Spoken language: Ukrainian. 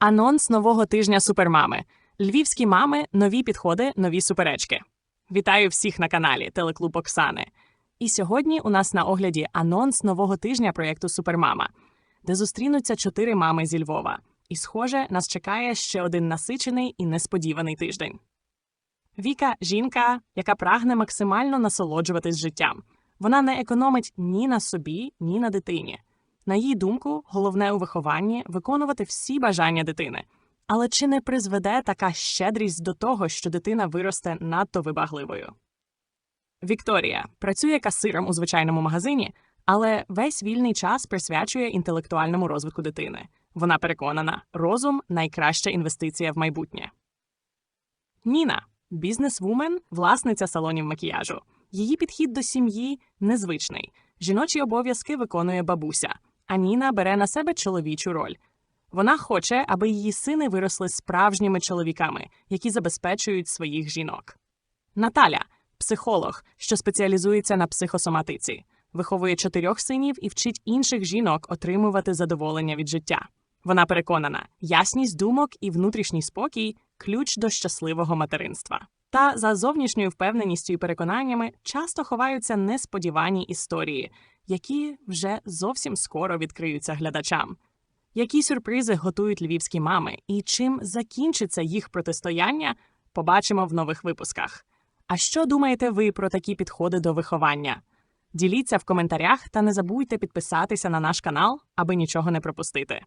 Анонс нового тижня супермами. Львівські мами, нові підходи, нові суперечки. Вітаю всіх на каналі Телеклуб Оксани. І сьогодні у нас на огляді анонс нового тижня проєкту Супермама, де зустрінуться чотири мами зі Львова. І, схоже, нас чекає ще один насичений і несподіваний тиждень. Віка жінка, яка прагне максимально насолоджуватись життям. Вона не економить ні на собі, ні на дитині. На її думку, головне у вихованні виконувати всі бажання дитини. Але чи не призведе така щедрість до того, що дитина виросте надто вибагливою? Вікторія працює касиром у звичайному магазині, але весь вільний час присвячує інтелектуальному розвитку дитини. Вона переконана, розум найкраща інвестиція в майбутнє. Ніна бізнес-вумен, власниця салонів макіяжу. Її підхід до сім'ї незвичний. Жіночі обов'язки виконує бабуся, а Ніна бере на себе чоловічу роль. Вона хоче, аби її сини виросли справжніми чоловіками, які забезпечують своїх жінок. Наталя психолог, що спеціалізується на психосоматиці, виховує чотирьох синів і вчить інших жінок отримувати задоволення від життя. Вона переконана, ясність думок і внутрішній спокій ключ до щасливого материнства. Та за зовнішньою впевненістю і переконаннями часто ховаються несподівані історії, які вже зовсім скоро відкриються глядачам. Які сюрпризи готують львівські мами і чим закінчиться їх протистояння, побачимо в нових випусках. А що думаєте ви про такі підходи до виховання? Діліться в коментарях та не забудьте підписатися на наш канал, аби нічого не пропустити.